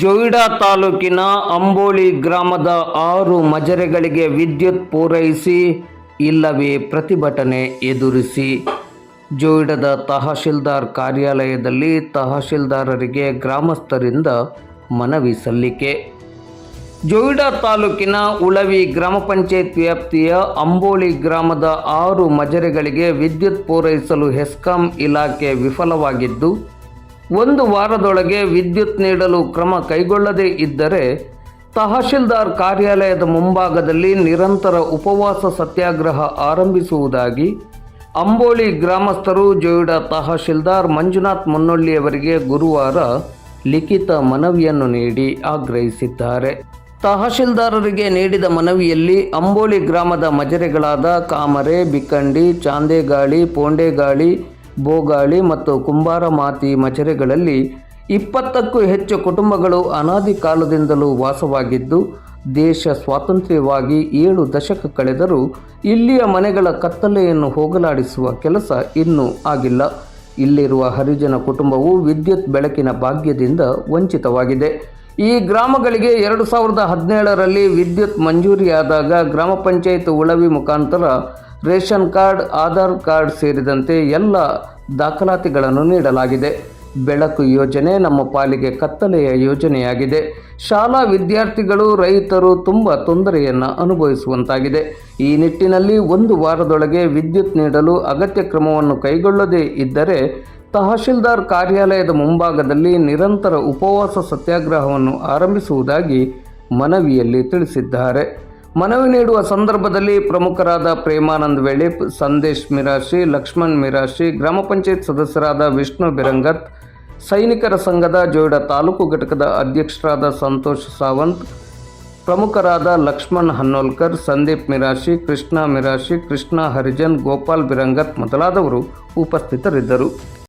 ಜೊಯ್ಡಾ ತಾಲೂಕಿನ ಅಂಬೋಳಿ ಗ್ರಾಮದ ಆರು ಮಜರೆಗಳಿಗೆ ವಿದ್ಯುತ್ ಪೂರೈಸಿ, ಇಲ್ಲವೇ ಪ್ರತಿಭಟನೆ ಎದುರಿಸಿ. ಜೋಯಿಡದ ತಹಶೀಲ್ದಾರ್ ಕಾರ್ಯಾಲಯದಲ್ಲಿ ತಹಶೀಲ್ದಾರರಿಗೆ ಗ್ರಾಮಸ್ಥರಿಂದ ಮನವಿ ಸಲ್ಲಿಕೆ. ಜೋಯಿಡಾ ತಾಲೂಕಿನ ಉಳವಿ ಗ್ರಾಮ ಪಂಚಾಯತ್ ವ್ಯಾಪ್ತಿಯ ಅಂಬೋಳಿ ಗ್ರಾಮದ ಆರು ಮಜರೆಗಳಿಗೆ ವಿದ್ಯುತ್ ಪೂರೈಸಲು ಹೆಸ್ಕಾಂ ಇಲಾಖೆ ವಿಫಲವಾಗಿದ್ದು ಒಂದು ವಾರದೊಳಗೆ ವಿದ್ಯುತ್ ನೀಡಲು ಕ್ರಮ ಕೈಗೊಳ್ಳದೇ ಇದ್ದರೆ ತಹಶೀಲ್ದಾರ್ ಕಾರ್ಯಾಲಯದ ಮುಂಭಾಗದಲ್ಲಿ ನಿರಂತರ ಉಪವಾಸ ಸತ್ಯಾಗ್ರಹ ಆರಂಭಿಸುವುದಾಗಿ ಅಂಬೋಳಿ ಗ್ರಾಮಸ್ಥರು ಜೋಯಿಡ ತಹಶೀಲ್ದಾರ್ ಮಂಜುನಾಥ್ ಮುನ್ನೊಳ್ಳಿಯವರಿಗೆ ಗುರುವಾರ ಲಿಖಿತ ಮನವಿಯನ್ನು ನೀಡಿ ಆಗ್ರಹಿಸಿದ್ದಾರೆ. ತಹಶೀಲ್ದಾರರಿಗೆ ನೀಡಿದ ಮನವಿಯಲ್ಲಿ ಅಂಬೋಳಿ ಗ್ರಾಮದ ಮಜರೆಗಳಾದ ಕಾಮರೆ ಬಿಕಂಡಿ ಚಾಂದೇಗಾಳಿ, ಪೋಂಡೇಗಾಳಿ ಬೋಗಾಳಿ ಮತ್ತು ಕುಂಬಾರ ಮಾತಿ ಮಚರೆಗಳಲ್ಲಿ ಇಪ್ಪತ್ತಕ್ಕೂ ಹೆಚ್ಚು ಕುಟುಂಬಗಳು ಅನಾದಿ ಕಾಲದಿಂದಲೂ ವಾಸವಾಗಿದ್ದು, ದೇಶ ಸ್ವಾತಂತ್ರ್ಯವಾಗಿ ಏಳು ದಶಕ ಕಳೆದರೂ ಇಲ್ಲಿಯ ಮನೆಗಳ ಕತ್ತಲೆಯನ್ನು ಹೋಗಲಾಡಿಸುವ ಕೆಲಸ ಇನ್ನೂ ಆಗಿಲ್ಲ. ಇಲ್ಲಿರುವ ಹರಿಜನ ಕುಟುಂಬವು ವಿದ್ಯುತ್ ಬೆಳಕಿನ ಭಾಗ್ಯದಿಂದ ವಂಚಿತವಾಗಿದೆ. ಈ ಗ್ರಾಮಗಳಿಗೆ ಎರಡು ಸಾವಿರದ ಹದಿನೇಳರಲ್ಲಿ ವಿದ್ಯುತ್ ಮಂಜೂರಿಯಾದಾಗ ಗ್ರಾಮ ಪಂಚಾಯತ್ ಉಳವಿ ಮುಖಾಂತರ ರೇಷನ್ ಕಾರ್ಡ್, ಆಧಾರ್ ಕಾರ್ಡ್ ಸೇರಿದಂತೆ ಎಲ್ಲ ದಾಖಲಾತಿಗಳನ್ನು ನೀಡಲಾಗಿದೆ. ಬೆಳಕು ಯೋಜನೆ ನಮ್ಮ ಪಾಲಿಗೆ ಕತ್ತಲೆಯ ಯೋಜನೆಯಾಗಿದೆ. ಶಾಲಾ ವಿದ್ಯಾರ್ಥಿಗಳು, ರೈತರು ತುಂಬ ತೊಂದರೆಯನ್ನು ಅನುಭವಿಸುವಂತಾಗಿದೆ. ಈ ನಿಟ್ಟಿನಲ್ಲಿ ಒಂದು ವಾರದೊಳಗೆ ವಿದ್ಯುತ್ ನೀಡಲು ಅಗತ್ಯ ಕ್ರಮವನ್ನು ಕೈಗೊಳ್ಳದೇ ಇದ್ದರೆ ತಹಶೀಲ್ದಾರ್ ಕಾರ್ಯಾಲಯದ ಮುಂಭಾಗದಲ್ಲಿ ನಿರಂತರ ಉಪವಾಸ ಸತ್ಯಾಗ್ರಹವನ್ನು ಆರಂಭಿಸುವುದಾಗಿ ಮನವಿಯಲ್ಲಿ ತಿಳಿಸಿದ್ದಾರೆ. ಮನವಿ ನೀಡುವ ಸಂದರ್ಭದಲ್ಲಿ ಪ್ರಮುಖರಾದ ಪ್ರೇಮಾನಂದ್ ವೆಳಿಪ್ ಸಂದೇಶ್ ಮಿರಾಶಿ, ಲಕ್ಷ್ಮಣ್ ಮಿರಾಶಿ, ಗ್ರಾಮ ಪಂಚಾಯತ್ ಸದಸ್ಯರಾದ ವಿಷ್ಣು ಬಿರಂಗತ್, ಸೈನಿಕರ ಸಂಘದ ಜೋಯಿಡಾ ತಾಲೂಕು ಘಟಕದ ಅಧ್ಯಕ್ಷರಾದ ಸಂತೋಷ್ ಸಾವಂತ್, ಪ್ರಮುಖರಾದ ಲಕ್ಷ್ಮಣ್ ಹನ್ನೋಲ್ಕರ್, ಸಂದೀಪ್ ಮಿರಾಶಿ, ಕೃಷ್ಣ ಮಿರಾಶಿ, ಕೃಷ್ಣ ಹರಿಜನ್, ಗೋಪಾಲ್ ಬಿರಂಗತ್ ಮೊದಲಾದವರು ಉಪಸ್ಥಿತರಿದ್ದರು.